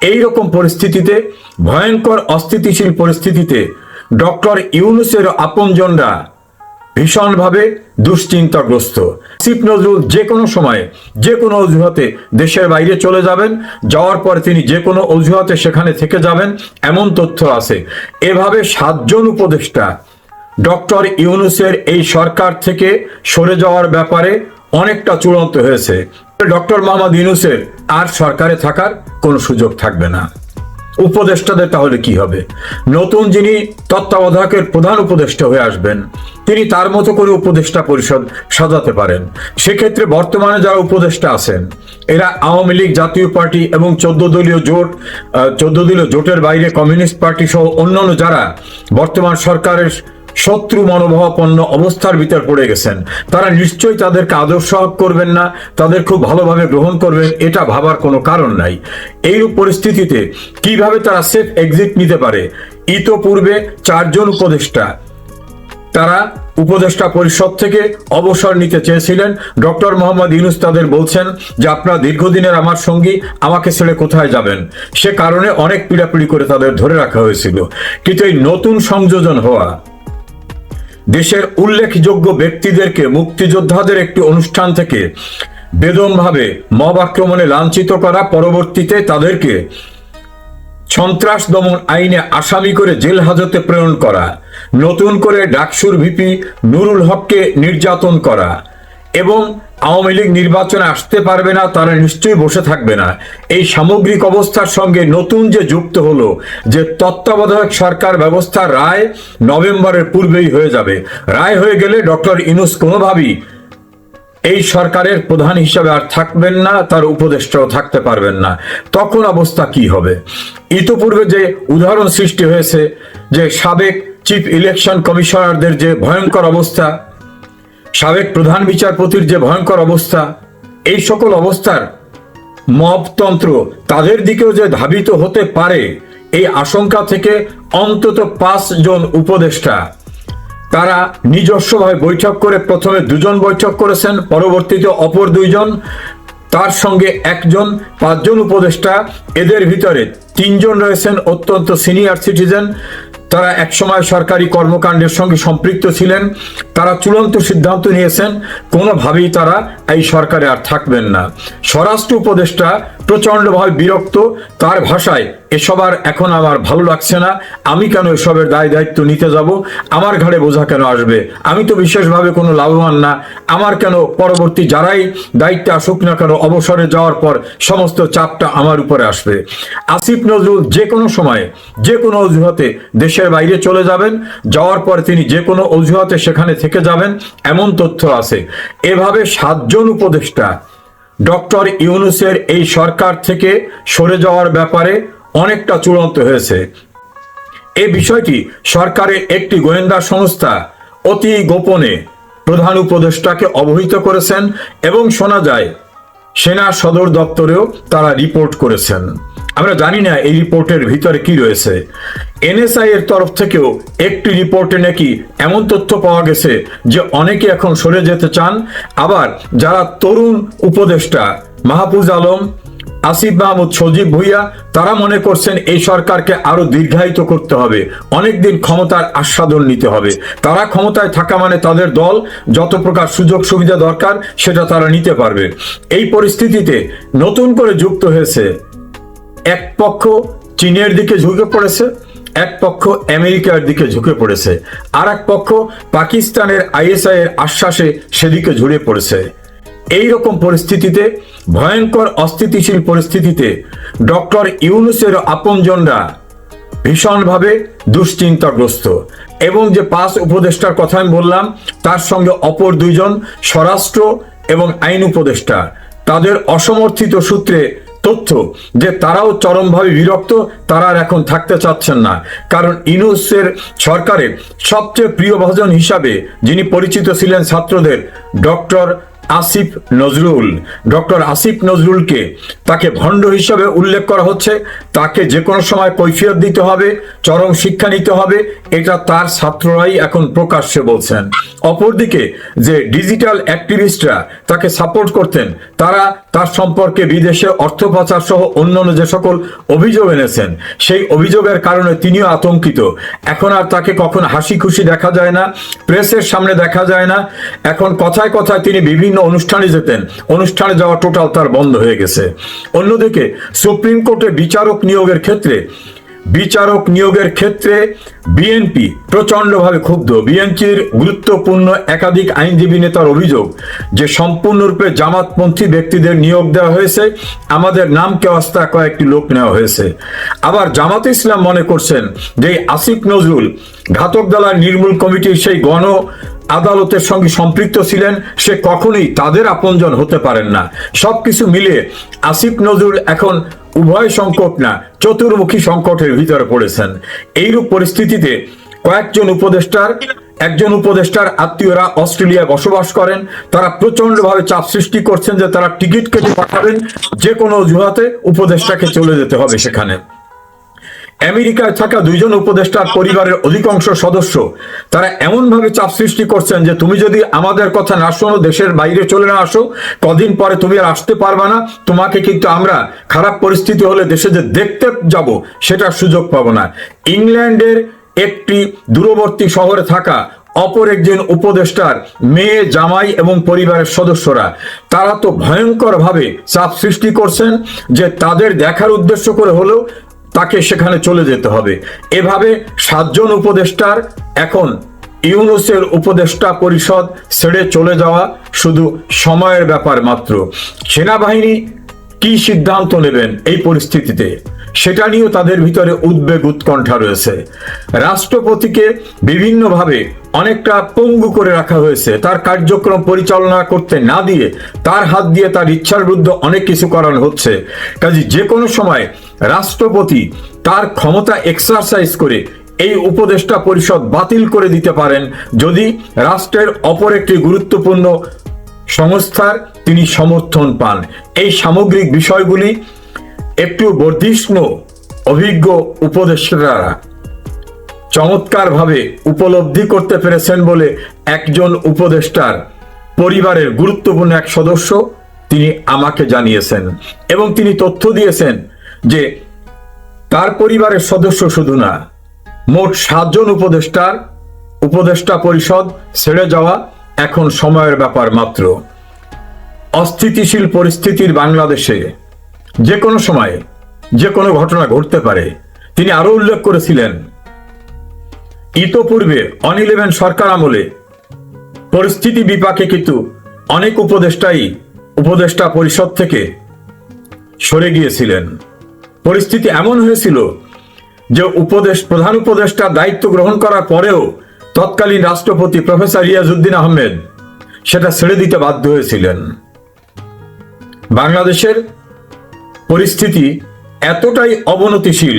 এই রকম পরিস্থিতিতে, ভয়ঙ্কর অস্থিতিশীল পরিস্থিতিতে ডক্টর ইউনুসের আপনজনরা ভীষণভাবে দুশ্চিন্তাগ্রস্ত। আসিফ নজরুল যে কোনো সময়, যে কোনো অজুহাতে দেশের বাইরে চলে যাবেন, যাওয়ার পর তিনি যে কোনো অজুহাতে সেখানে থেকে যাবেন, এমন তথ্য আছে। এভাবে সাতজন উপদেষ্টা ডক্টর ইউনুসের এই সরকার থেকে সরে যাওয়ার ব্যাপারে অনেকটা চূড়ান্ত হয়েছে। ডক্টর মোহাম্মদ ইউনুসের আর সরকারে থাকার কোনো সুযোগ থাকবে না। উপদেষ্টাদের তাহলে কি হবে? নতুন যিনি তত্ত্বাবধায়কের প্রধান উপদেষ্টা হয়ে আসবেন, তিনি তার মতো করে উপদেষ্টা পরিষদ সাজাতে পারেন। সেক্ষেত্রে বর্তমানে যারা উপদেষ্টা আছেন, এরা আওয়ামী লীগ, জাতীয় পার্টি এবং চোদ্দ দলীয় জোট চোদ্দ দলীয় জোটের বাইরে কমিউনিস্ট পার্টি সহ অন্যান্য যারা বর্তমান সরকারের শত্রু মনোভাবাপন্ন অবস্থার ভিতর পড়ে গেছেন। তারা নিশ্চয়ই তাদেরকে আদর্শ করবেন না, তাদের খুব ভালোভাবে গ্রহণ করবেন, এটা ভাবার কোনো কারণ নাই। এইরূপ পরিস্থিতিতে কীভাবে তারা সেফ এক্সিট নিতে পারে? ইতোপূর্বে চারজন উপদেষ্টা, তারা উপদেষ্টা পরিষদ থেকে অবসর নিতে চেয়েছিলেন। ডক্টর মোহাম্মদ ইউনুস তাদের বলছেন যে, আপনারা দীর্ঘদিনের আমার সঙ্গী, আমাকে ছেড়ে কোথায় যাবেন? সে কারণে অনেক পীড়াপিড়ি করে তাদের ধরে রাখা হয়েছিল। কিন্তু এই নতুন সংযোজন হওয়া দেশের উল্লেখযোগ্য ব্যক্তিদেরকে মুক্তিযোদ্ধাদের একটি অনুষ্ঠান থেকে বেদমভাবে মব আক্রমণে লাঞ্ছিত করা পরবর্তীতে তাদেরকে সন্ত্রাস দমন আইনে আসামি করে জেল হাজতে প্রেরণ করা, নতুন করে ডাকসুর ভিপি নুরুল হককে নির্যাতন করা এবং আওয়ামী লীগ নির্বাচনে আসতে পারবে না, তারা নিশ্চয়ই বসে থাকবে না। এই সামগ্রিক অবস্থার সঙ্গে নতুন যে যুক্ত হলো, যে তত্ত্বাবধায়ক সরকার ব্যবস্থা রায় নভেম্বরের পূর্বেই হয়ে যাবে। রায় হয়ে গেলে ডক্টর ইনুস কোনোভাবেই এই সরকারের প্রধান হিসাবে আর থাকবেন না, তার উপদেষ্টাও থাকতে পারবেন না। তখন অবস্থা কি হবে? ইতোপূর্বে যে উদাহরণ সৃষ্টি হয়েছে, যে সাবেক চিফ ইলেকশন কমিশনারদের যে ভয়ঙ্কর অবস্থা সাবেক প্রধান বিচারপতির যে ভয়ঙ্কর অবস্থা, এই সকল অবস্থার মপতন্ত্র তাদের দিকেও যে ধাবিত হতে পারে, এই আশঙ্কা থেকে অন্তত পাঁচজন উপদেষ্টা। তারা নিজস্বভাবে বৈঠক করে প্রথমে দুজন বৈঠক করেছেন, পরবর্তীতে অপর দুইজন, তার সঙ্গে একজন, পাঁচজন উপদেষ্টা, এদের ভিতরে তিনজন রয়েছেন অত্যন্ত সিনিয়র সিটিজেন। তারা একসময় সরকারি কর্মকাণ্ডের সঙ্গে সম্পৃক্ত ছিলেন। তারা চূড়ান্ত সিদ্ধান্ত নিয়েছেন, কোনোভাবেই তারা এই সরকারে আর থাকবেন না। স্বরাষ্ট্র উপদেষ্টা প্রচণ্ডভাবে বিরক্ত তার ভাষায় এসব আর এখন আমার ভালো লাগছে না, আমি কেন এসবের দায় দায়িত্ব নিতে যাব? আমার ঘাড়ে বোঝা কেন আসবে? আমি তো বিশেষভাবে কোনো লাভবান না। আমার কেন পরবর্তী যারাই দায়িত্বে আসুক না কেন, অবসরে যাওয়ার পর সমস্ত চাপটা আমার উপরে আসবে? আসিফ নজরুল যে কোনো সময়ে, যে কোনো অজুহাতে দেশের বাইরে চলে যাবেন। যাওয়ার পর তিনি যে কোনো অজুহাতে সেখানে থেকে যাবেন। এমন তথ্য আছে। এভাবে সাতজন উপদেষ্টা ডক্টর ইউনুসের এই সরকার থেকে সরে যাওয়ার ব্যাপারে অনেকটা চূড়ান্ত হয়েছে। এ বিষয়টি সরকারের একটি গোয়েন্দা সংস্থা অতি গোপনে প্রধান উপদেষ্টাকে অবহিত করেছেন এবং শোনা যায়, সেনা সদর দপ্তরেও তারা রিপোর্ট করেছেন। আমরা জানি না এই রিপোর্টের ভিতরে কি রয়েছে। এনএসআই এর তরফ থেকেও একটি রিপোর্টে নাকি এমন তথ্য পাওয়া গেছে যে অনেকে এখন সরে যেতে চান। আবার যারা তরুণ উপদেষ্টা, মাহফুজ আলম, আসিফ মাহমুদ, সজীব ভুইয়া, তারা মনে করছেন এই সরকারকে আরও দীর্ঘায়িত করতে হবে। অনেকদিন ক্ষমতার আস্বাদন নিতে হবে। তারা ক্ষমতায় থাকা মানে তাদের দল, যত প্রকার সুযোগ সুবিধা দরকার, সেটা তারা নিতে পারবে। এই পরিস্থিতিতে নতুন করে যুক্ত হয়েছে এক পক্ষ চীনের দিকে ঝুঁকে পড়েছে, এক পক্ষ আমেরিকার দিকে ঝুঁকে পড়েছে আর এক পক্ষ পাকিস্তানের আইএসআই এর আশ্বাসে সেদিকে ঝুড়ে পড়েছে। এই রকম পরিস্থিতিতে, ভয়ঙ্কর অস্থিতিশীল পরিস্থিতিতে ডক্টর ইউনুসের আপনজনরা ভীষণভাবে দুশ্চিন্তাগ্রস্ত এবং যে পাঁচ উপদেষ্টার কথা আমি বললাম, তার সঙ্গে অপর দুইজন স্বরাষ্ট্র এবং আইন উপদেষ্টা। তাদের অসমর্থিত সূত্রে তথ্য যে তারাও চরমভাবে বিরক্ত, তারা আর এখন থাকতে চাচ্ছেন না। কারণ ইনুসের সরকারের সবচেয়ে প্রিয় ভজন হিসাবে যিনি পরিচিত ছিলেন ছাত্রদের, ডক্টর আসিফ নজরুল। ডক্টর আসিফ নজরুলকে তাকে ভণ্ড হিসাবে উল্লেখ করা হচ্ছে। তাকে যে কোনো সময় কৈফিয়ত দিতে হবে, চরম শিক্ষা নিতে হবে, এটা তার ছাত্ররাই এখন প্রকাশ্যে বলছেন। অপরদিকে যে ডিজিটাল অ্যাক্টিভিস্টরা তাকে সাপোর্ট করতেন, তারা তার সম্পর্কে বিদেশে অর্থ পাচার সহ অন্যান্য যে সকল অভিযোগ এনেছেন, সেই অভিযোগের কারণে তিনিও আতঙ্কিত। এখন আর তাকে কখন হাসি খুশি দেখা যায় না, প্রেসের সামনে দেখা যায় না। এখন কথায় কথায় তিনি বিভিন্ন অনুষ্ঠানে যেতেন। অনুষ্ঠানে যাওয়া টোটাল তার বন্ধ হয়ে গেছে। অন্যদিকে সুপ্রিম কোর্টে বিচারক নিয়োগের ক্ষেত্রে, বিচারক নিয়োগের ক্ষেত্রে বিএনপি প্রচণ্ডভাবে ক্ষুব্ধ। বিএনপির গুরুত্বপূর্ণ একাধিক আইনজীবী নেতার অভিযোগ যে সম্পূর্ণরূপে জামাতপন্থী ব্যক্তিদের নিয়োগ দেওয়া হয়েছে। আমাদের নামকে অস্তা কয়েকটি লোক নেওয়া হয়েছে। আবার জামাত ইসলাম মনে করছেন যে আসিফ নজরুল ঘাতক দলার নির্মূল কমিটির সেই গণ আদালতের সঙ্গে সম্পৃক্ত ছিলেন, সে কখনোই তাদের আপনজন হতে পারেন না। সবকিছু মিলিয়ে আসিফ নজরুল এখন উভয় সংকট না, চতুর্মুখী সংকটের ভিতরে পড়েছেন। এইরূপ পরিস্থিতিতে কয়েকজন উপদেষ্টার, একজন উপদেষ্টার আত্মীয়রা অস্ট্রেলিয়ায় বসবাস করেন। তারা প্রচন্ডভাবে চাপ সৃষ্টি করছেন যে তারা টিকিট কেটে পাঠাবেন, যে কোনো অজুহাতে উপদেষ্টাকে চলে যেতে হবে সেখানে। আমেরিকায় থাকা দুইজন উপদেষ্টার পরিবারের অধিকাংশ সদস্য, তারা এমনভাবে চাপ সৃষ্টি করছেন যে তুমি যদি আমাদের কথা না শোনো, দেশের বাইরে চলে না আসো, কদিন পরে তুমি আর আসতে পারবে না। তোমাকে কিন্তু আমরা খারাপ পরিস্থিতি হলে দেশে যে দেখতে যাব, সেটার সুযোগ পাবো না। ইংল্যান্ডের একটি দূরবর্তী শহরে থাকা অপর একজন উপদেষ্টার মেয়ে, জামাই এবং পরিবারের সদস্যরা, তারা তো ভয়ঙ্করভাবে চাপ সৃষ্টি করছেন যে তাদের দেখার উদ্দেশ্য করে হলেও তাকে সেখানে চলে যেতে হবে। এভাবে সাতজন উপদেষ্টার এখন ইউনুসের উপদেষ্টা পরিষদ ছেড়ে চলে যাওয়া শুধু সময়ের ব্যাপার মাত্র। সেনাবাহিনী কি সিদ্ধান্ত নেবেন এই পরিস্থিতিতে? সেটা নিয়েও তাদের ভিতরে উদ্বেগ উৎকণ্ঠা রয়েছে। রাষ্ট্রপতিকে বিভিন্নভাবে অনেকটা পঙ্গু করে রাখা হয়েছে। তার কার্যক্রম পরিচালনা করতে না দিয়ে তার হাত দিয়ে তার ইচ্ছার বিরুদ্ধে অনেক কিছু করানো হচ্ছে। কাজে যে কোনো সময় রাষ্ট্রপতি তার ক্ষমতা এক্সারসাইজ করে এই উপদেষ্টা পরিষদ বাতিল করে দিতে পারেন যদি রাষ্ট্রের অপর একটি গুরুত্বপূর্ণ সংস্থার তিনি সমর্থন পান। এই সামগ্রিক বিষয়গুলি একটু বর্ধিষ্ণু, অভিজ্ঞ উপদেষ্টারা চমৎকারভাবে উপলব্ধি করতে পেরেছেন বলে একজন উপদেষ্টার পরিবারের গুরুত্বপূর্ণ এক সদস্য তিনি আমাকে জানিয়েছেন এবং তিনি তথ্য দিয়েছেন। যে তার পরিবারের সদস্য শুধু না, মোট সাতজন উপদেষ্টার উপদেষ্টা পরিষদ ছেড়ে যাওয়া এখন সময়ের ব্যাপার মাত্র। অস্থিতিশীল পরিস্থিতির বাংলাদেশে যে কোনো সময় যে কোনো ঘটনা ঘটতে পারে, তিনি আরও উল্লেখ করেছিলেন, ইতোপূর্বে অন ইলেভেন সরকার আমলে পরিস্থিতি বিপাকে কিন্তু অনেক উপদেষ্টাই উপদেষ্টা পরিষদ থেকে সরে গিয়েছিলেন। পরিস্থিতি এমন হয়েছিল যে উপদেশ, প্রধান উপদেষ্টা দায়িত্ব গ্রহণ করার পরেও তৎকালীন রাষ্ট্রপতি প্রফেসর রিয়াজউদ্দিন আহমেদ সেটা ছেড়ে দিতে বাধ্য হয়েছিলেন। বাংলাদেশের পরিস্থিতি এতটাই অবনতিশীল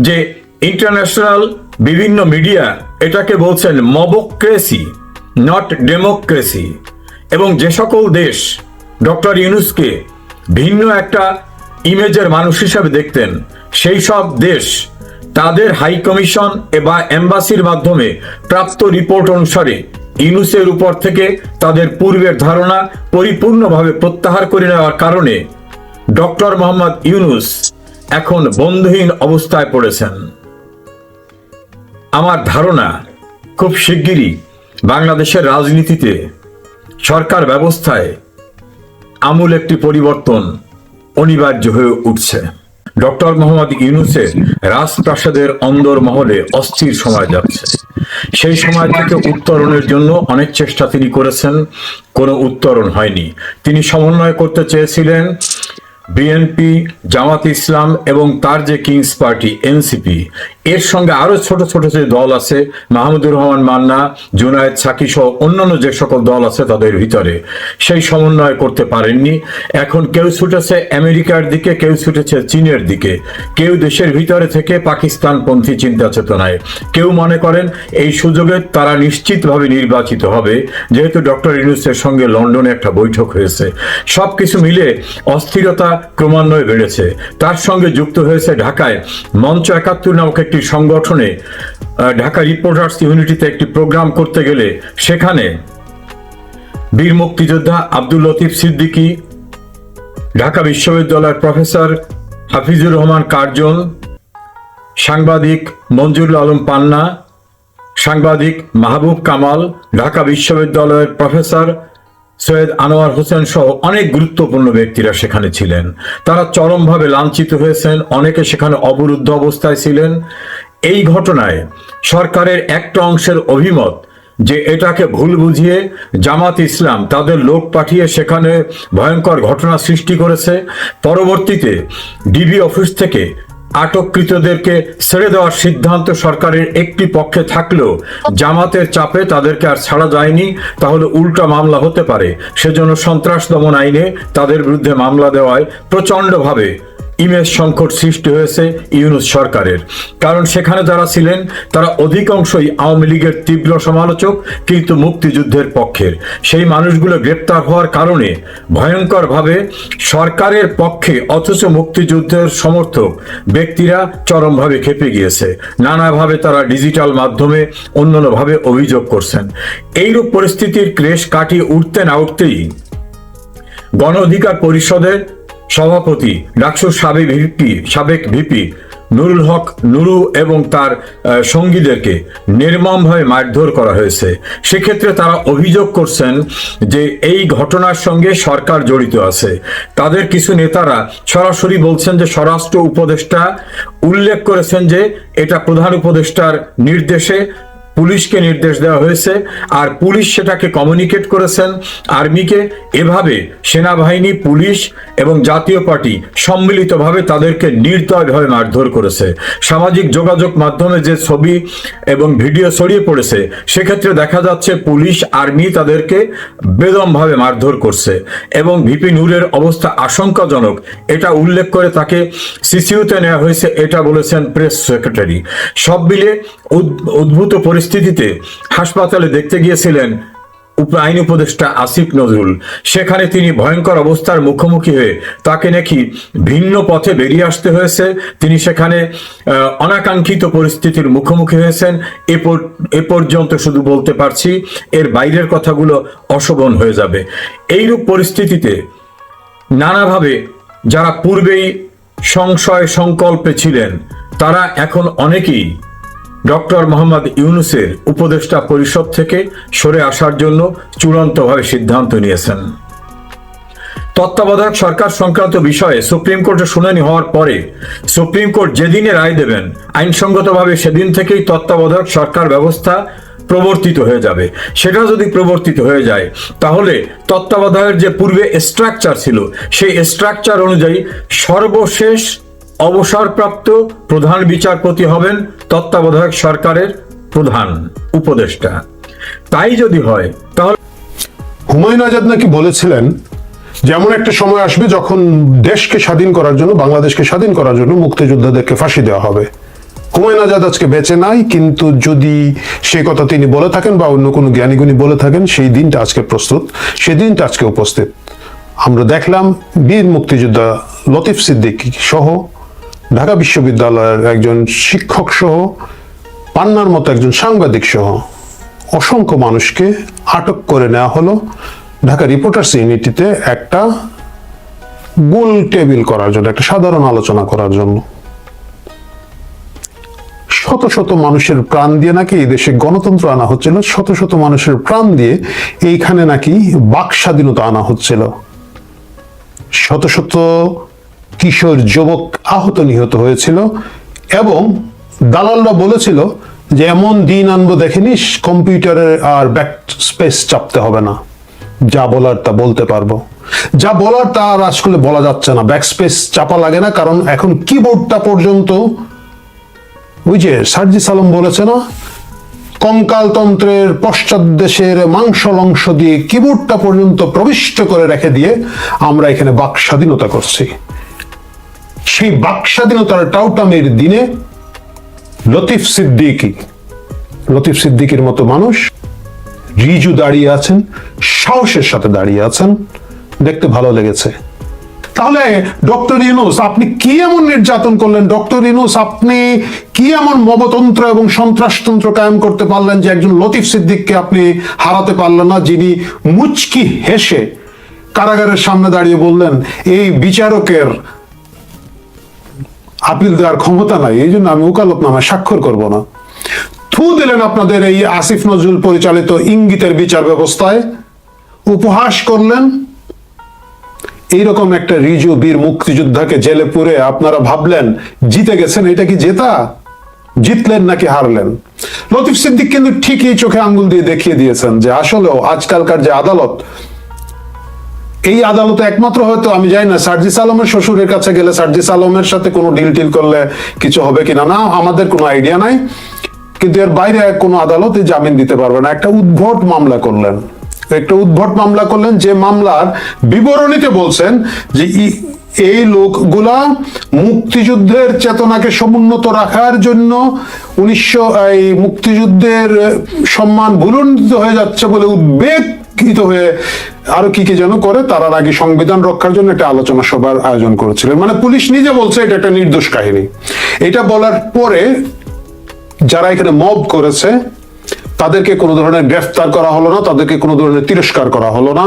যে ইন্টারন্যাশনাল বিভিন্ন মিডিয়া এটাকে বলছেন মবক্রেসি, নট ডেমোক্রেসি এবং যে সকল দেশ ডক্টর ইউনুসকে ভিন্ন একটা ইমেজের মানুষ হিসাবে দেখতেন। সেই সব দেশ তাদের হাই কমিশন বা এম্বাসির মাধ্যমে প্রাপ্ত রিপোর্ট অনুসারে ইউনুসের উপর থেকে তাদের পূর্বের ধারণা পরিপূর্ণভাবে প্রত্যাহার করে নেওয়ার কারণে ডক্টর মোহাম্মদ ইউনুস এখন বন্ধুহীন অবস্থায় পড়েছেন। আমার ধারণা খুব শিগগিরই বাংলাদেশের রাজনীতিতে সরকার ব্যবস্থায় আমূল একটি পরিবর্তন অনিবার্য হয়ে উঠছে। ডক্টর মোহাম্মদ ইউনুসের রাজপ্রাসাদের অন্দর মহলে অস্থির সময় যাচ্ছে। সেই সময় থেকে উত্তরণের জন্য অনেক চেষ্টা তিনি করেছেন, কোনো উত্তরণ হয়নি। তিনি সমন্বয় করতে চেয়েছিলেন বিএনপি জামাত ইসলাম এবং তার যে কিংস পার্টি এনসিপি এর সঙ্গে আরও ছোট ছোট যে দল আছে, মাহমুদুর রহমান মান্না, জুনায়েদ সাকি সহ অন্যান্য যে সকল দল আছে তাদের ভিতরে, সেই সমন্বয় করতে পারেননি। এখন কেউ ছুটেছে আমেরিকার দিকে, কেউ ছুটেছে চীনের দিকে। কেউ দেশের ভিতরে থেকে পাকিস্তানপন্থী চিন্তা চেতনায়। কেউ মনে করেন এই সুযোগে তারা নিশ্চিতভাবে নির্বাচিত হবে, যেহেতু ডক্টর ইউনুসের সঙ্গে লন্ডনে একটা বৈঠক হয়েছে। সবকিছু মিলে অস্থিরতা ক্রমান্বয়ে বেড়েছে। তার সঙ্গে যুক্ত হয়েছে ঢাকায় মঞ্চ একাত্তর নামক একটি সংগঠনে ঢাকা রিপোর্টার্স ইউনিটিতে একটি প্রোগ্রাম করতে গেলে সেখানে বীর মুক্তিযোদ্ধা আব্দুল লতিফ সিদ্দিকী, ঢাকা বিশ্ববিদ্যালয়ের প্রফেসর হাফিজুর রহমান কার্জন সাংবাদিক মঞ্জুরুল আলম পান্না, সাংবাদিক মাহবুব কামাল, ঢাকা বিশ্ববিদ্যালয়ের প্রফেসর সৈয়দ আনোয়ার হোসেন সহ অনেক গুরুত্বপূর্ণ ব্যক্তিরা সেখানে ছিলেন। তারা চরমভাবে লাঞ্ছিত হয়েছেন, অনেকে সেখানে অবরুদ্ধ অবস্থায় ছিলেন। এই ঘটনায় সরকারের একটা অংশের অভিমত যে এটাকে ভুল বুঝিয়ে জামাত ইসলাম তাদের লোক পাঠিয়ে সেখানে ভয়ঙ্কর ঘটনা সৃষ্টি করেছে। পরবর্তীতে ডিবি অফিস থেকে আটককৃতদেরকে ছেড়ে দেওয়ার সিদ্ধান্ত সরকারের একটি পক্ষে থাকলেও জামাতের চাপে তাদেরকে আর ছাড়া যায়নি, তাহলে উল্টা মামলা হতে পারে। সেজন্য সন্ত্রাস দমন আইনে তাদের বিরুদ্ধে মামলা দেওয়ায় প্রচণ্ডভাবে ইমেজ সংকট সৃষ্টি হয়েছে ইউনুস সরকারের। কারণ সেখানে যারা ছিলেন, তারা অধিকাংশই আওয়ামী লীগের তীব্র সমালোচক কিন্তু মুক্তিযুদ্ধের পক্ষের। সেই মানুষগুলো গ্রেপ্তার হওয়ার কারণে ভয়ঙ্করভাবে সরকারের পক্ষে অথচ মুক্তিযুদ্ধের সমর্থক ব্যক্তিরা চরমভাবে খেপে গিয়েছে। নানাভাবে তারা ডিজিটাল মাধ্যমে অন্যান্যভাবে অভিযোগ করছেন। এইরূপ পরিস্থিতির ক্রেশ কাটিয়ে উঠতে না উঠতেই গণ অধিকার পরিষদের সভাপতি ডাকসুর সাবেক ভিপি সাবেক ভিপি নুরুল হক নুরু এবং তার সঙ্গীদেরকে নির্মমভাবে মারধর করা হয়েছে। সেক্ষেত্রে তারা অভিযোগ করছেন যে এই ঘটনার সঙ্গে সরকার জড়িত আছে। তাদের কিছু নেতারা সরাসরি বলছেন যে স্বরাষ্ট্র উপদেষ্টা উল্লেখ করেছেন যে এটা প্রধান উপদেষ্টার নির্দেশে পুলিশকে নির্দেশ দেওয়া হয়েছে আর পুলিশ সেটাকে কমিউনিকেট করেছেন। আর্মিকে এভাবে সেনাবাহিনী, পুলিশ এবং জাতীয় পার্টি সম্মিলিতভাবে তাদেরকে নির্দয়ভাবে মারধর করেছে। সামাজিক যোগাযোগ মাধ্যমে যে ছবি এবং ভিডিও ছড়িয়ে পড়েছে, সেক্ষেত্রে দেখা যাচ্ছে পুলিশ, আর্মি তাদেরকে বেদমভাবে মারধর করছে এবং ভিপি নূরের অবস্থা আশঙ্কাজনক। এটা উল্লেখ করে তাকে সিসিউতে নেওয়া হয়েছে, এটা বলেছেন প্রেস সেক্রেটারি। সব মিলে উদ- উদ্ভূত পরিস্থিতিতে হাসপাতালে দেখতে গিয়েছিলেন আইন উপদেষ্টা আসিফ নজরুল। সেখানে তিনি ভয়ঙ্কর অবস্থার মুখোমুখি হয়ে তাকে নাকি ভিন্ন পথে বেরিয়ে আসতে হয়েছে। তিনি সেখানে অনাকাঙ্ক্ষিত পরিস্থিতির মুখোমুখি হয়েছেন। এ পর্যন্ত শুধু বলতে পারছি, এর বাইরের কথাগুলো অশোভন হয়ে যাবে। এইরূপ পরিস্থিতিতে নানাভাবে যারা পূর্বেই সংশয় সংকল্পে ছিলেন, তারা এখন অনেকেই ডক্টর মোহাম্মদ ইউনুসের উপদেষ্টা পরিষদ থেকে সরে আসার জন্য চূড়ান্তভাবে সিদ্ধান্ত নিয়েছেন। তত্ত্বাবধায়ক সরকার সংক্রান্ত বিষয়ে সুপ্রিম কোর্টে শুনানি হওয়ার পরে সুপ্রিম কোর্ট যেদিনে রায় দেবেন, আইনসঙ্গতভাবে সেদিন থেকেই তত্ত্বাবধায়ক সরকার ব্যবস্থা প্রবর্তিত হয়ে যাবে। সেটা যদি প্রবর্তিত হয়ে যায়, তাহলে তত্ত্বাবধায়কের যে পূর্বে স্ট্রাকচার ছিল, সেই স্ট্রাকচার অনুযায়ী সর্বশেষ অবসরপ্রাপ্ত প্রধান বিচারপতি হবেন তত্ত্বাবধায়ক সরকারের প্রধান উপদেষ্টা। তাই যদি হয়, তাহলে হুমায়ুন আজাদ নাকি বলেছিলেন যেমন একটা সময় আসবে যখন দেশকে স্বাধীন করার জন্য, বাংলাদেশকে স্বাধীন করার জন্য মুক্তিযোদ্ধাদেরকে ফাঁসি দেওয়া হবে। হুমায়ুন আজাদ আজকে বেঁচে নাই, কিন্তু যদি সেই কথা তিনি বলে থাকেন বা অন্য কোনো জ্ঞানীগুণী বলে থাকেন, সেই দিনটা আজকে প্রস্তুত, সেই দিনটা আজকে উপস্থিত। আমরা দেখলাম বীর মুক্তিযোদ্ধা লতিফ সিদ্দিকী সহ ঢাকা বিশ্ববিদ্যালয়ের একজন শিক্ষক সহ, পান্নার মতো একজন সাংবাদিক সহ অসংখ্য মানুষকে আটক করে নেওয়া হলো ঢাকা রিপোর্টার্স ইউনিটিতে একটা গোল টেবিল করার জন্য, একটা সাধারণ আলোচনা করার জন্য। শত শত মানুষের প্রাণ দিয়ে নাকি এই দেশে গণতন্ত্র আনা হচ্ছিল, শত শত মানুষের প্রাণ দিয়ে এইখানে নাকি বাক স্বাধীনতা আনা হচ্ছিল। শত শত কিশোর যুবক আহত নিহত হয়েছিল এবং দালালরা বলেছিল যে এমন দিন আনব দেখেনিস কম্পিউটারে আর ব্যাক স্পেস চাপতে হবে না। যা বলার তা বলতে পারব। যা বলার তা আর আসলে বলা যাচ্ছে না। ব্যাক স্পেস চাপা লাগে না, কারণ এখন কিবোর্ডটা পর্যন্ত ওই যে সার্জি সালাম বলেছে না, কঙ্কালতন্ত্রের পশ্চাৎ দেশের মাংসলংশ দিয়ে কিবোর্ডটা পর্যন্ত প্রবিষ্ট করে রেখে দিয়ে আমরা এখানে বাক স্বাধীনতা করছি। সেই বাক স্বাধীনতার টাউটামের দিনে লতিফ সিদ্দিকী, লতিফ সিদ্দিকির মতো মানুষ রিজু দাঁড়িয়ে আছেন, সাহসের সাথে দাঁড়িয়ে আছেন, দেখতে ভালো লেগেছে। তাহলে ডক্টর ইউনুস, আপনি কি এমন নির্যাতন করলেন? ডক্টর ইউনুস, আপনি কি এমন মবতন্ত্র এবং সন্ত্রাসতন্ত্র কায়েম করতে পারলেন যে একজন লতিফ সিদ্দিককে আপনি হারাতে পারলেন না? যিনি মুচকি হেসে কারাগারের সামনে দাঁড়িয়ে বললেন, এই বিচারকের আপিল দেওয়ার ক্ষমতা নাই, এই জন্য আমি ওকালতনামায় স্বাক্ষর করব না। থু দিলেন আপনাদের এই আসিফ নজরুল পরিচালিত ইঙ্গিতের বিচার ব্যবস্থায়। উপহাস করলেন। এইরকম একটা রিজু বীর মুক্তিযোদ্ধাকে জেলে পুরে আপনারা ভাবলেন, জিতে গেছেন, এটা কি জেতা? জিতলেন নাকি হারলেন? লতিফ সিদ্দিক কিন্তু ঠিকই চোখে আঙ্গুল দিয়ে দেখিয়ে দিয়েছেন যে আসলেও আজকালকার যে আদালত এই আদালতে একমাত্র হয়তো, আমি জানি না সার্জিস আলমের শ্বশুরের কাছে গেলে সার্জিস আলমের সাথে কোনো ডিল টিল করলে কিছু হবে কিনা? না, আমাদের কোনো আইডিয়া নাই। কিন্তু এর বাইরে কোনো আদালতে জামিন দিতে পারবে না। একটা উদ্ভট মামলা করলেন। একটা উদ্ভট মামলা করলেন যে মামলার বিবরণীতে বলছেন যে এই লোকগুলা মুক্তিযুদ্ধের চেতনাকে সমুন্নত রাখার জন্য উনিশশো এই মুক্তিযুদ্ধের সম্মান ভুলুণ্ঠিত হয়ে যাচ্ছে বলে উদ্বেগিত হয়ে আরও কি কি যেন করে, তারা আগে সংবিধান রক্ষার জন্য একটা আলোচনা সভার আয়োজন করেছিলেন। মানে পুলিশ নিজে বলছে এটা একটা নির্দোষ কাহিনী। এটা বলার পরে যারা এখানে মব করেছে, তাদেরকে কোনো ধরনের গ্রেফতার করা হলো না, তাদেরকে কোনো ধরনের তিরস্কার করা হলো না।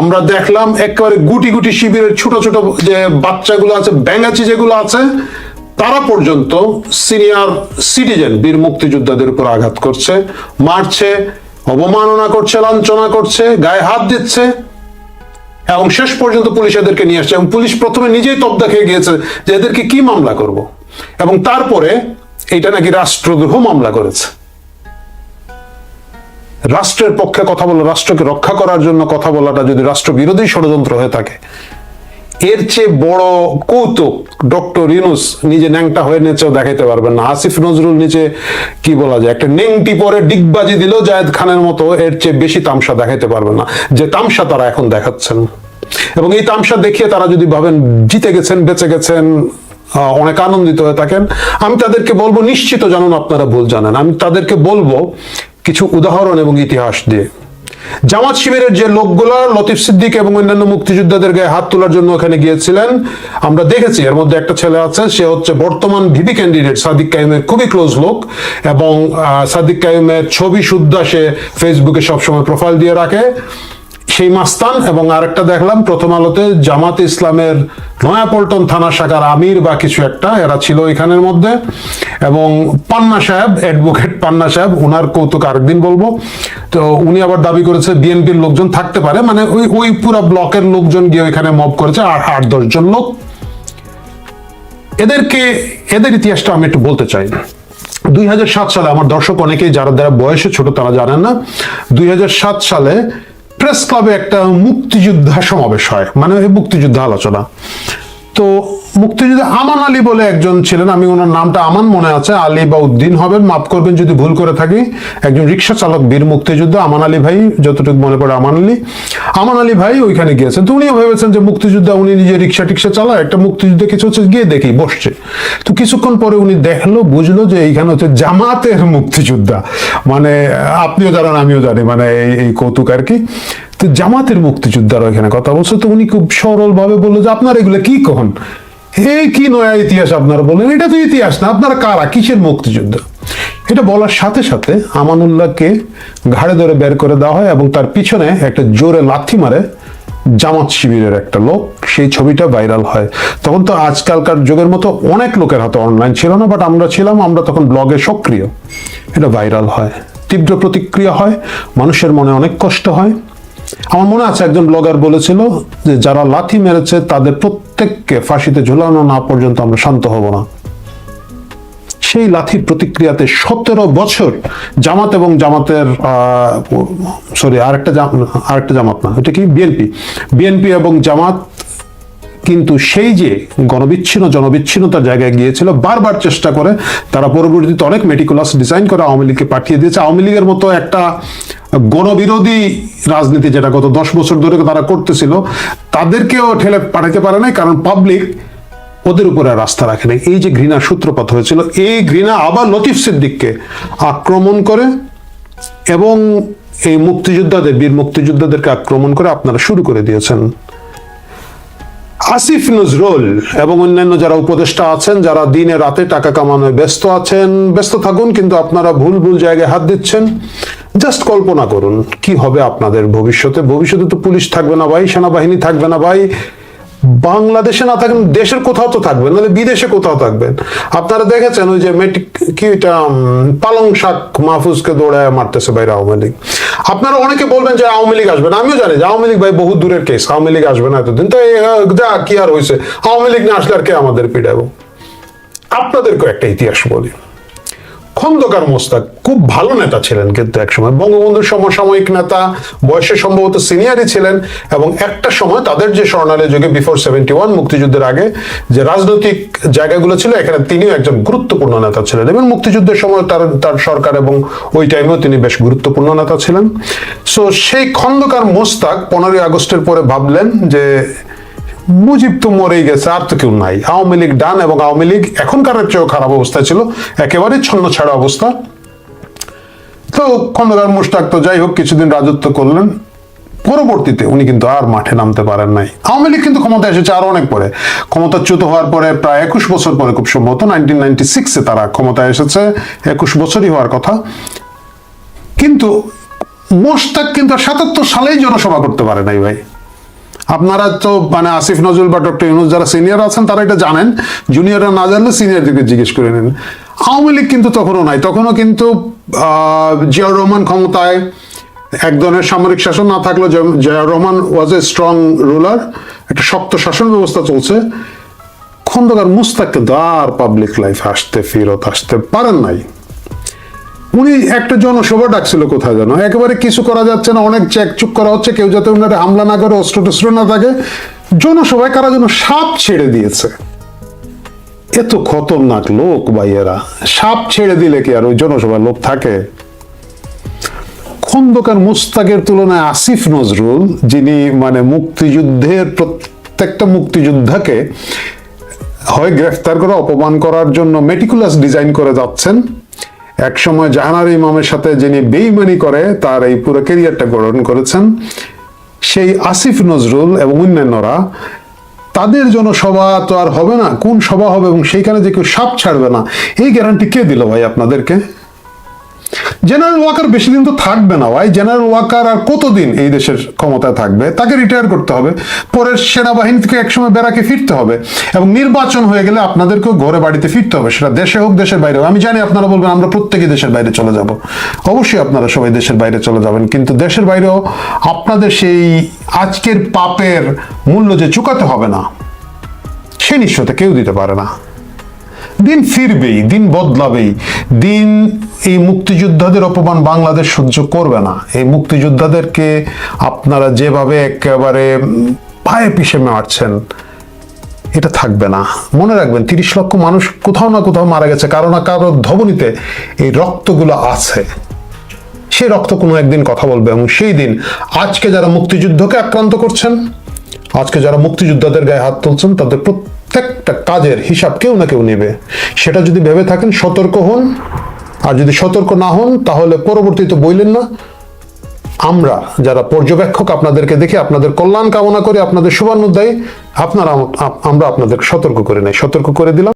আমরা দেখলাম একেবারে গুটি গুটি শিবিরের ছোট ছোট যে বাচ্চাগুলো আছে, ব্যাঙাচি যেগুলো আছে, তারা পর্যন্ত সিনিয়র সিটিজেন বীর মুক্তিযোদ্ধাদের উপর আঘাত করছে, মারছে অবমাননা করছে, লাঞ্ছনা করছে, গায়ে হাত দিচ্ছে। এবং শেষ পর্যন্ত পুলিশ এদেরকে নিয়ে আসছে। এবং পুলিশ প্রথমে নিজেই তবদা খেয়ে গিয়েছে যে এদেরকে কি মামলা করব। এবং তারপরে এটা নাকি রাষ্ট্রদ্রোহ মামলা করেছে। রাষ্ট্রের পক্ষে কথা বলা রাষ্ট্রকে রক্ষা করার জন্য কথা বলাটা যদি রাষ্ট্র বিরোধী ষড়যন্ত্র হয়ে থাকে এর চেয়ে বড় কৌতুক ডক্টর ইউনুস নিজে ন্যাংটা হয়ে নেচেও দেখাইতে পারবেন না। আসিফ নজরুল নিচে কি বলা যায়, একটা নেংটি পরে ডিগবাজি দিল, জায়েদ খানের মতো এর চেয়ে বেশি তামসা দেখাইতে পারবে না। যে তামসা তারা এখন দেখাচ্ছেন। এবং এই তামসা দেখিয়ে তারা যদি ভাবেন জিতে গেছেন, বেঁচে গেছেন অনেক আনন্দিত হয়ে থাকেন, আমি তাদেরকে বলব, নিশ্চিত জানুন আপনারা ভুল জানেন। আমি তাদেরকে বলব, কিছু উদাহরণ এবং ইতিহাস দিয়ে। জামাত শিবিরের যে লোকগুলো, লতিফ সিদ্দিক এবং অন্যান্য মুক্তিযোদ্ধাদের গায়ে হাত তোলার জন্য ওখানে গিয়েছিলেন, আমরা দেখেছি, এর মধ্যে একটা ছেলে আছে, সে হচ্ছে বর্তমান ভিপি ক্যান্ডিডেট সাদিক কাইমের খুবই ক্লোজ লোক এবং সাদিক কাইমের ছবি সুদ্ধা সে ফেসবুকে সবসময় প্রোফাইল দিয়ে রাখে। সেই মাস্তান এবং আরেকটা দেখলাম, প্রথম আলোতে জামাত ইসলামের নয়াপল্টন থানা শাখার আমির বা কিছু একটা, এরা ছিল এখানের মধ্যে। এবং পান্না সাহেব অ্যাডভোকেট পান্না সাহেব ওনার কৌতুক আরেকদিন বলব। তো উনি আবার দাবি করেছে, বিএনপির লোকজন থাকতে পারে। মানে ওই ওই পুরো ব্লকের লোকজন গিয়ে ওইখানে মব করেছে আর আট দশজন লোক। এদেরকে, এদের ইতিহাসটা আমি একটু বলতে চাই। দুই হাজার সাত সালে, আমার দর্শক অনেকেই যারা যারা বয়সে ছোট তারা জানেন না। দুই হাজার সাত সালে প্রেস ক্লাবে একটা মুক্তিযোদ্ধা সমাবেশ হয়। মানে মুক্তিযুদ্ধ আলোচনা। তো মুক্তিযুদ্ধ আমান আলী বলে একজন ছিলেন, আমি ওনার নামটা আমান মনে আছে, আলী বা উদ্দিন হবেন, মাফ করবেন যদি ভুল করে থাকি। একজন রিক্সা চালক, বীর মুক্তিযুদ্ধ, আমান আলী ভাই, যতটুকু মনে পড়ে আমান আলী। আমান আলী ভাই ওইখানে গিয়েছেন, তো উনিও ভেবেছেন যে মুক্তিযোদ্ধা, উনি নিজে রিক্সা টিক্সা চালায়, একটা মুক্তিযুদ্ধে কিছু হচ্ছে, গিয়ে দেখি, বসছে। তো কিছুক্ষণ পরে উনি দেখল, বুঝলো যে এইখানে হচ্ছে জামাতের মুক্তিযোদ্ধা। মানে আপনিও জানেন, আমিও জানি মানে এই কৌতুক আর কি। তো জামাতের মুক্তিযোদ্ধারা এখানে কথা বলছে। তো উনি খুব সরল ভাবে বলল যে, আপনারা এগুলো কি কখন এই কি নয়া ইতিহাস আপনারা বললেন? এটা তো ইতিহাস না। আপনারা কারা? কিসের মুক্তিযুদ্ধ? এটা বলার সাথে সাথে আমানুল্লাহকে ঘাড়ে ধরে বের করে দেওয়া হয় এবং তার পিছনে একটা জোরে লাথি মারে জামাত শিবিরের একটা লোক। সেই ছবিটা ভাইরাল হয়। তখন তো আজকালকার যুগের মতো অনেক লোকের হাতে অনলাইন ছিল না বাট আমরা ছিলাম, আমরা তখন ব্লগে সক্রিয়। এটা ভাইরাল হয়। তীব্র প্রতিক্রিয়া হয়। মানুষের মনে অনেক কষ্ট হয়। আমার মনে আছে একজন ব্লগার বলেছিল যে যারা লাথি মেরেছে তাদের প্রত্যেককে ফাঁসিতে ঝুলানো না পর্যন্ত আমরা শান্ত হব না। সেই লাথির প্রতিক্রিয়াতে সতেরো বছর জামাত এবং জামাতের সরি আরেকটা আরেকটা জামাত না, এটা কি? বিএনপি। বিএনপি এবং জামাত কিন্তু সেই যে গণবিচ্ছিন্ন, জনবিচ্ছিন্নতার জায়গায় গিয়েছিল, বারবার চেষ্টা করে তারা পরবর্তীতে অনেক মেটিকুলাস ডিজাইন করে আওয়ামী লীগকে পাঠিয়ে দিয়েছে। আওয়ামী লীগের মতো একটা গণবিরোধী রাজনীতি যেটা গত দশ বছর ধরে তারা করতেছিল, তাদেরকেও ঠেলে পাঠাতে পারে নাই, কারণ পাবলিক ওদের উপরে আস্থা রাখে নাই। এই যে ঘৃণা সূত্রপাত হয়েছিল, এই ঘৃণা আবার লতিফ সিদ্দিককে আক্রমণ করে এবং এই মুক্তিযোদ্ধাদের, বীর মুক্তিযোদ্ধাদেরকে আক্রমণ করে আপনারা শুরু করে দিয়েছেন। আসিফ নজরুল এবং অন্যান্য যারা উপদেষ্টা আছেন, যারা দিনে রাতে টাকা কামানোয় ব্যস্ত আছেন, ব্যস্ত থাকুন, কিন্তু আপনারা ভুল ভুল জায়গায় হাত দিচ্ছেন। জাস্ট কল্পনা করুন, কি হবে আপনাদের ভবিষ্যতে? ভবিষ্যতে তো পুলিশ থাকবে না ভাই, সেনাবাহিনী থাকবে না ভাই। বাংলাদেশে না থাকেন দেশের কোথাও তো থাকবেন নাহলে বিদেশে কোথাও থাকবেন। আপনারা দেখেছেন ওই যে মেটিক কি এটা পালং শাক মাহফুজকে দৌড়ায় মারতেছে বাইরে আওয়ামী লীগ। আপনারা অনেকে বলবেন যে আওয়ামী লীগ আসবে না আমিও জানি যে আওয়ামী লীগ ভাই বহু দূরের কেস আওয়ামী লীগ আসবে না এতদিন। তো এই, যা কি আর হয়েছে আওয়ামী লীগ না আসলে আর কে আমাদের পিড়াবো আপনাদেরকে একটা ইতিহাস বলি। খন্দকার মোস্তাক খুব ভালো নেতা ছিলেন কিন্তু একসময়। বঙ্গবন্ধুর সমসাময়িক নেতা, বয়সে সম্ভবত সিনিয়রই ছিলেন এবং একটা সময় তাদের যে স্বর্ণালী যুগে বিফোর সেভেন্টি ওয়ান মুক্তিযুদ্ধের আগে যে রাজনৈতিক জায়গাগুলো ছিল, এখানে তিনিও একজন গুরুত্বপূর্ণ নেতা ছিলেন। এবং মুক্তিযুদ্ধের সময় তার তার সরকার এবং ওই টাইমেও তিনি বেশ গুরুত্বপূর্ণ নেতা ছিলেন। সো সেই খন্দকার মোস্তাক পনেরোই আগস্টের পরে ভাবলেন যে মুজিব তো মরেই গেছে, আর তো কেউ নাই। আওয়ামী লীগ ডান এবং আওয়ামী লীগ এখনকার চেয়েও খারাপ অবস্থা ছিল, একেবারে ছন্ন ছাড়া অবস্থা। তো খন্দকার মুশতাক তো যাই হোক, কিছুদিন রাজত্ব করলেন। পরবর্তীতে উনি কিন্তু আর মাঠে নামতে পারেন নাই। আওয়ামী লীগ কিন্তু ক্ষমতা এসেছে আরও অনেক পরে। ক্ষমতাচ্যুত হওয়ার পরে প্রায় একুশ বছর পরে খুব সম্ভবত নাইনটিন নাইনটি সিক্সে তারা ক্ষমতায় এসেছে, একুশ বছরই হওয়ার কথা। কিন্তু মোশতাক কিন্তু সাতাত্তর সালেই জনসভা করতে পারে নাই ভাই। আপনারা তো মানে আসিফ নজরুল বা ডক্টর ইউনুস যারা সিনিয়র আছেন, তারা এটা জানেন। জুনিয়ররা না জানলে সিনিয়রদেরকে জিজ্ঞেস করে নেন। আওয়ামী লীগ কিন্তু তখনও নাই। তখনও কিন্তু জিয়াউর রহমান ক্ষমতায় এক ধরনের সামরিক শাসন না থাকলেও Zia- Ziaur Rahman was a strong ruler একটা শক্ত শাসন ব্যবস্থা চলছে। খন্দকার মুস্তাক কিন্তু আর পাবলিক লাইফ আসতে, ফেরত আসতে পারেন নাই। উনি একটা জনসভা ডাকছিল কোথায় যেন? একেবারে কিছু করা যাচ্ছে না, অনেক চেক চুক করা হচ্ছে, কেউ যাতে ওনারে হামলা না করে, অস্ত্র টস্ত্র না থাকে। জনসভায় কারা যেন সাপ ছেড়ে দিয়েছে। এত খতরনাক লোক ভাইয়েরা সাপ ছেড়ে দিলে কি আর ওই জনসভায় লোক থাকে? খন্দকার মুস্তাকের তুলনায় আসিফ নজরুল, যিনি মানে মুক্তিযুদ্ধের প্রত্যেকটা মুক্তিযোদ্ধাকে হয় গ্রেফতার করে, অপমান করার জন্য মেটিকুলাস ডিজাইন করে যাচ্ছেন। এক সময় জাহানার ইমামের সাথে যিনি বেইমানি করে, তার এই পুরো কেরিয়ারটা গঠন করেছেন, সেই আসিফ নজরুল এবং অন্যান্যরা, তাদের জন্য সভা তো আর হবে না, কোন সভা হবে এবং সেইখানে যে কেউ সাপ ছাড়বে না, এই গ্যারান্টি কে দিল ভাই আপনাদেরকে? জেনারেল ওয়াকার বেশি দিন তো থাকবে না। ভাই জেনারেল ওয়াকার আর কতদিন এই দেশের ক্ষমতায় থাকবে? তাকে রিটায়ার করতে হবে। পরে সেনাবাহিনী থেকে একসময় বেড়াকে ফিরতে হবে। এবং নির্বাচন হয়ে গেলে আপনাদেরকেও ঘরে বাড়িতে ফিরতে হবে। সেটা দেশে হোক, দেশের বাইরে হোক। আমি জানি আপনারা বলবেন, আমরা প্রত্যেকেই দেশের বাইরে চলে যাব। অবশ্যই আপনারা সবাই দেশের বাইরে চলে যাবেন। কিন্তু দেশের বাইরেও আপনাদের সেই আজকের পাপের মূল্য যে চুকাতে হবে না, সে নিশ্চয়তা কেউ দিতে পারে না। দিন ফিরবেই, দিন বদলাবেই। দিন এই মুক্তিযোদ্ধাদের অপমান বাংলাদেশ সহ্য করবে না। এই মুক্তিযোদ্ধাদেরকে আপনারা যেভাবে একেবারে পায়ে পিষে মারছেন, এটা থাকবে না। মনে রাখবেন, তিরিশ লক্ষ মানুষ কোথাও না কোথাও মারা গেছে, কারও না কারও ধবনিতে এই রক্তগুলো আছে। সেই রক্ত কোনো একদিন কথা বলবে এবং সেই দিন আজকে যারা মুক্তিযুদ্ধকে আক্রান্ত করছেন, আজকে যারা মুক্তিযোদ্ধাদের গায়ে হাত তুলছেন, তাদের প্রত্যেকটা কাজের হিসাব কেউ না কেউ নেবে। সেটা যদি ভেবে থাকেন, সতর্ক হন। আর যদি সতর্ক না হন, তাহলে পরবর্তীতে বইলেন না। আমরা যারা পর্যবেক্ষক, আপনাদেরকে দেখে আপনাদের কল্যাণ কামনা করে, আপনাদের শুভানুদ্দায়ী আপনারা আমরা আপনাদের সতর্ক করে নেই। সতর্ক করে দিলাম।